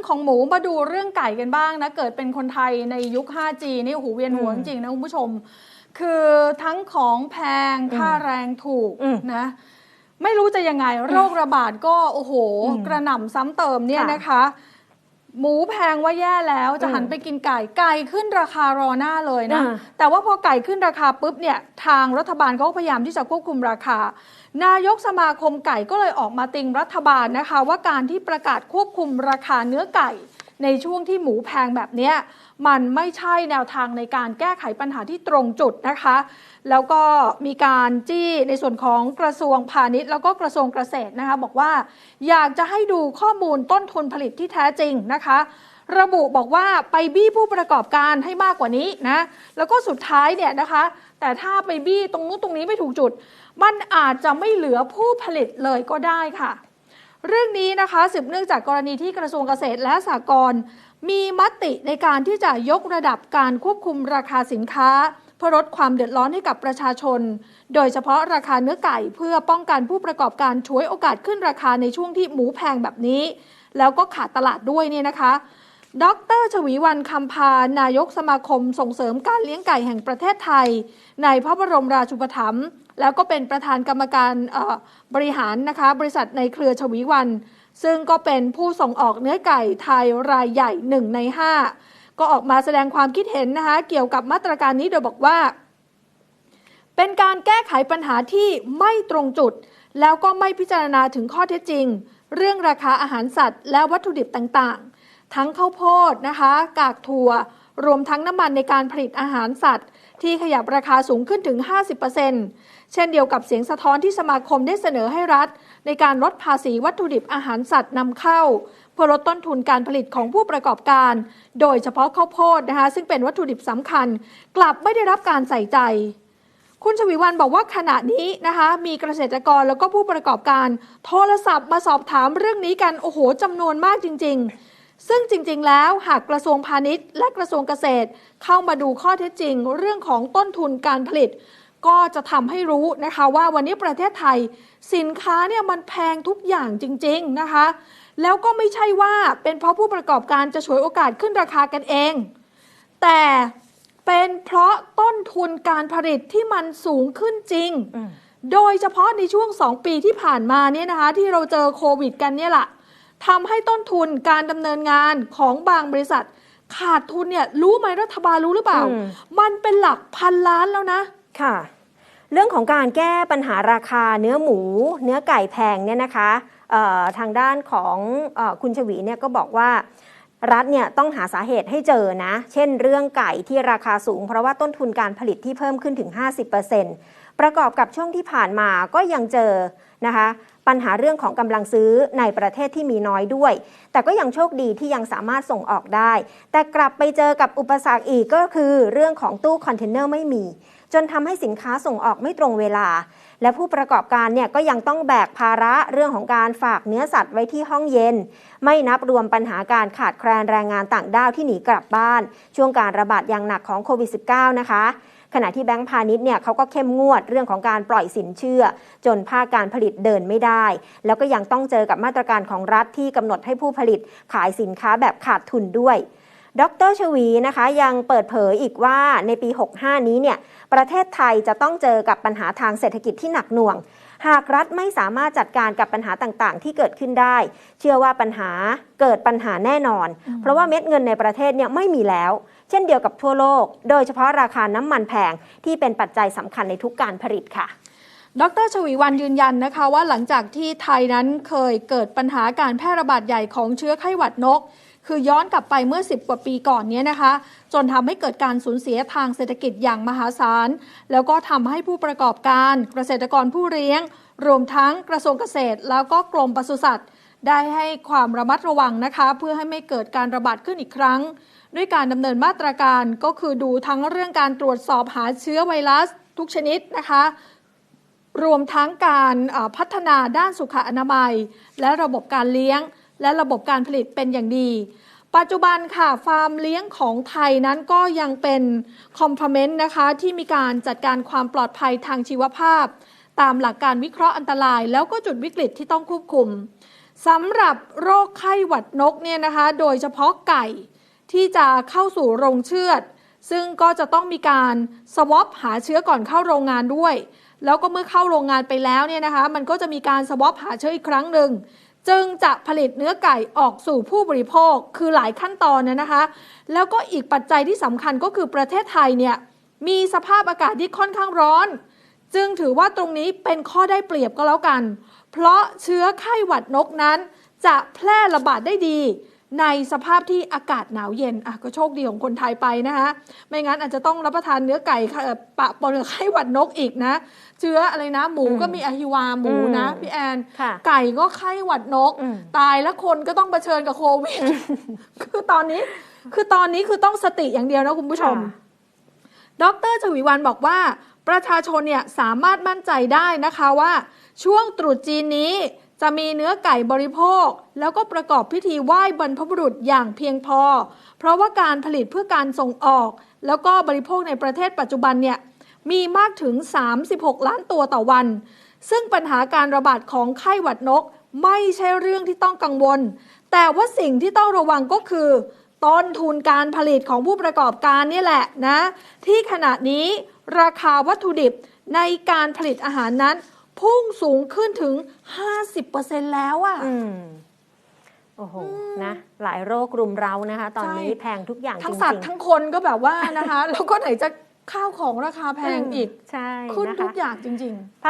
รื่องของหมูมาดูเรื่องไก่กันบ้างนะเกิดเป็นคนไทยในยุค 5G นี่โอ้โหเวียนหัวอืจมริงๆนะคุณผู้ชม คือทั้งของแพงอืมค่าแรงถูกอืมนะไม่รู้จะยังไงโรคระบาดก็โอ้โหอืมกระหน่ำซ้ำเติมเนี่ยค่ะนะคะ หมูแพงว่าแย่แล้วจะอืมหันไปกินไก่ไก่ขึ้นราคารอหน้าเลยนะอ่าแต่ว่าพอไก่ขึ้นราคาปุ๊บเนี่ยทางรัฐบาลเขาก็พยายามที่จะควบคุมราคา นายกสมาคมไก่ก็เลยออกมาติงรัฐบาลนะคะ ว่าการที่ประกาศควบคุมราคาเนื้อไก่ ในช่วงที่หมูแพงแบบนี้มันไม่ใช่แนวทางในการแก้ไขปัญหาที่ตรงจุดนะคะ แล้วก็มีการจี้ในส่วนของกระทรวงพาณิชย์ แล้วก็กระทรวงเกษตรนะคะ บอกว่าอยากจะให้ดูข้อมูลต้นทุนผลิตที่แท้จริงนะคะระบุบอกว่าไปบี้ผู้ประกอบการให้มากกว่านี้นะ แล้วก็สุดท้ายเนี่ยนะคะ แต่ถ้าไปบี้ตรงนู้นตรงนี้ไม่ถูกจุด มันอาจจะไม่เหลือผู้ผลิตเลยก็ได้ค่ะ เรื่องนี้นะคะสืบเนื่องจากกรณีที่กระทรวงเกษตรและสหกรณ์มีมติในการที่จะยกระดับการควบคุมราคาสินค้า เพื่อลดความเดือดร้อนให้กับประชาชน โดยเฉพาะราคาเนื้อไก่เพื่อป้องกันผู้ประกอบการช่วยโอกาสขึ้นราคาในช่วงที่หมูแพงแบบนี้ แล้วก็ขาดตลาดด้วยเนี่ยนะคะ ดรชวีวันคำพานายกสมาคมส่งเสริมการเลี้ยงไก่แห่งประเทศไทย ในพระบรมราชูปถัมภ์ แล้วก็เป็นประธานกรรมการบริหารนะคะ บริษัทในเครือชวีวัน ซึ่งก็เป็นผู้ส่งออกเนื้อไก่ไทยรายใหญ่หนึ่งใน 5 ก็ออกมาแสดงความคิดเห็นนะคะ เกี่ยวกับมาตรการนี้โดยบอกว่า เป็นการแก้ไขปัญหาที่ไม่ตรงจุด แล้วก็ไม่พิจารณาถึงข้อเท็จจริง เรื่องราคาอาหารสัตว์ และวัตถุดิบต่างๆ ทั้งข้าวโพดนะคะ กากถั่ว รวมทั้งน้ำมันในการผลิตอาหารสัตว์ ที่ขยับราคาสูงขึ้นถึง 50%เช่นเดียวกับเสียงสะท้อนที่สมาคมได้เสนอให้รัฐ ในการลดภาษีวัตถุดิบอาหารสัตว์นำเข้า เพื่อลดต้นทุนการผลิตของผู้ประกอบการ โดยเฉพาะข้าวโพดนะคะซึ่งเป็นวัตถุดิบสำคัญ กลับไม่ได้รับการใส่ใจคุณชวีวันบอกว่าขณะนี้นะคะ มีเกษตรกรแล้วก็ผู้ประกอบการ โทรศัพท์มาสอบถามเรื่องนี้กัน โอ้โหจำนวนมากจริง ๆ ซึ่งจริงๆ แล้วหากกระทรวงพาณิชย์ และกระทรวงเกษตร เข้ามาดูข้อเท็จจริง เรื่องของต้นทุนการผลิต ก็จะทำให้รู้นะคะว่าวันนี้ประเทศไทย สินค้าเนี่ยมันแพงทุกอย่างจริง ๆ นะคะ แล้วก็ไม่ใช่ว่าเป็นเพราะผู้ประกอบการจะฉวยโอกาสขึ้นราคากันเอง แต่เป็นเพราะต้นทุนการผลิตที่มันสูงขึ้นจริงอืมโดยเฉพาะในช่วง 2 ปีที่ผ่านมาเนี่ยนะคะ ที่เราเจอโควิด กันเนี่ยแหละ ทำให้ต้นทุนการดำเนินงานของบางบริษัท ขาดทุนเนี่ยรู้ไหมรัฐบาลรู้หรือเปล่า อืม มันเป็นหลักพันล้านแล้วนะ ค่ะ เรื่องของการแก้ปัญหาราคาเนื้อหมู เนื้อไก่แพงเนี่ยนะคะเอ่อทางด้านของเออคุณชวีเนี่ยก็บอกว่า รัฐเนี่ยต้องหาสาเหตุให้เจอนะ เช่นเรื่องไก่ที่ราคาสูง เพราะว่าต้นทุนการผลิตที่เพิ่มขึ้นถึง 50% ประกอบกับช่วงที่ผ่านมาก็ยังเจอนะคะปัญหาเรื่องของกำลังซื้อในประเทศที่มีน้อยด้วย แต่ก็ยังโชคดีที่ยังสามารถส่งออกได้ แต่กลับไปเจอกับอุปสรรคอีกก็คือเรื่องของตู้คอนเทนเนอร์ไม่มี จนทำให้สินค้าส่งออกไม่ตรงเวลา และผู้ประกอบการเนี่ยก็ยังต้องแบกภาระเรื่องของการฝากเนื้อสัตว์ไว้ที่ห้องเย็น ไม่นับรวมปัญหาการขาดแคลนแรงงานต่างด้าวที่หนีกลับบ้าน ช่วงการระบาดอย่างหนักของโควิด -19 นะคะ ขณะที่แบงก์พาณิชย์เนี่ยเขาก็เข้มงวดเรื่องของการปล่อยสินเชื่อ จนภาคการผลิตเดินไม่ได้ แล้วก็ยังต้องเจอกับมาตรการของรัฐที่กำหนดให้ผู้ผลิตขายสินค้าแบบขาดทุนด้วยดรชวีนะคะยังเปิดเผยอีกว่าในปี 65 นี้เนี่ยประเทศไทยจะต้องเจอกับปัญหาทางเศรษฐกิจที่หนักหน่วง หากรัฐไม่สามารถจัดการกับปัญหาต่างๆ ที่เกิดขึ้นได้ เชื่อว่าปัญหาเกิดปัญหาแน่นอน เพราะว่าเม็ดเงินในประเทศเนี่ยไม่มีแล้ว เช่นเดียวกับทั่วโลก โดยเฉพาะราคาน้ำมันแพงที่เป็นปัจจัยสำคัญในทุกการผลิตค่ะดรชวีวันยืนยันนะคะว่าหลังจากที่ไทยนั้นเคยเกิดปัญหาการแพร่ระบาดใหญ่ของเชื้อไข้หวัดนก คือย้อนกลับไปเมื่อ 10 กว่าปีก่อนนี้นะคะ จนทำให้เกิดการสูญเสียทางเศรษฐกิจอย่างมหาศาล แล้วก็ทำให้ผู้ประกอบการเกษตรกรผู้เลี้ยง รวมทั้งกระทรวงเกษตร แล้วก็กรมปศุสัตว์ ได้ให้ความระมัดระวังนะคะ เพื่อให้ไม่เกิดการระบาดขึ้นอีกครั้ง ด้วยการดำเนินมาตรการก็คือดูทั้งเรื่องการตรวจสอบหาเชื้อไวรัส ทุกชนิดนะคะรวมทั้งการพัฒนาด้านสุขอนามัย และระบบการเลี้ยง และระบบการผลิตเป็นอย่างดี ปัจจุบันค่ะฟาร์มเลี้ยงของไทยนั้นก็ยังเป็นคอมพเมนต์นะคะที่มีการจัดการความปลอดภัยทางชีวภาพ ตามหลักการวิเคราะห์อันตราย แล้วก็จุดวิกฤตที่ต้องควบคุมสำหรับโรคไข้หวัดนกเนี่ยนะคะ โดยเฉพาะไก่ที่จะเข้าสู่โรงเชือด ซึ่งก็จะต้องมีการสวอปหาเชื้อก่อนเข้าโรงงานด้วย แล้วก็เมื่อเข้าโรงงานไปแล้วเนี่ยนะคะ มันก็จะมีการสวอปหาเชื้ออีกครั้งหนึ่ง จึงจะผลิตเนื้อไก่ออกสู่ผู้บริโภคคือหลายขั้นตอนนยนะคะ แล้วก็อีกปัจจัยที่สำคัญก็คือประเทศไทยเนี่ยมีสภาพอากาศที่ค่อนข้างร้อน จึงถือว่าตรงนี้เป็นข้อได้เปรียบก็แล้วกัน เพราะเชื้อไข้หวัดนกนั้นจะแพร่ระบาดได้ดี ในสภาพที่อากาศหนาวเย็นอะก็โชคดีของคนไทยไปนะคะไม่งั้นอาจจะต้องรับประทานเนื้อไก่ค่ะเอ่อปะปนกับไข้หวัดนกอีกนะ เชื้ออะไรนะ หมูอืมก็มีอะฮิวาหมูนะอืมพี่แอนค่ะไก่ก็ไข้หวัดนกอืมตายแล้วคนก็ต้องเผชิญกับโควิดคือตอนนี้ คือตอนนี้คือต้องสติอย่างเดียวนะคุณผู้ชมค่ะดรชวีวันบอกว่า ประชาชนเนี่ยสามารถมั่นใจได้นะคะว่า ช่วงตรุษจีนนี้ จะมีเนื้อไก่บริโภค แล้วก็ประกอบพิธีไหว้บรรพบุรุษอย่างเพียงพอ เพราะว่าการผลิตเพื่อการส่งออก แล้วก็บริโภคในประเทศปัจจุบันเนี่ยมีมากถึง 36 ล้านตัวต่อวัน ซึ่งปัญหาการระบาดของไข้หวัดนกไม่ใช่เรื่องที่ต้องกังวล แต่ว่าสิ่งที่ต้องระวังก็คือต้นทุนการผลิตของผู้ประกอบการนี่แหละนะ ที่ขณะนี้ราคาวัตถุดิบในการผลิตอาหารนั้น พุ่งสูงขึ้นถึง 50%แล้วอะอืมโอ้โห นะ หลายโรครุมเร้านะคะ ตอนนี้ใช่ แพงทุกอย่างจทั้งริสัตว์งทั้งคนก็แบบว่านะคะ แล้วก็ไหนจะข้าวของราคาแพงอีก ใช่ขึ้นนะทุคะกอย่างจริง ๆ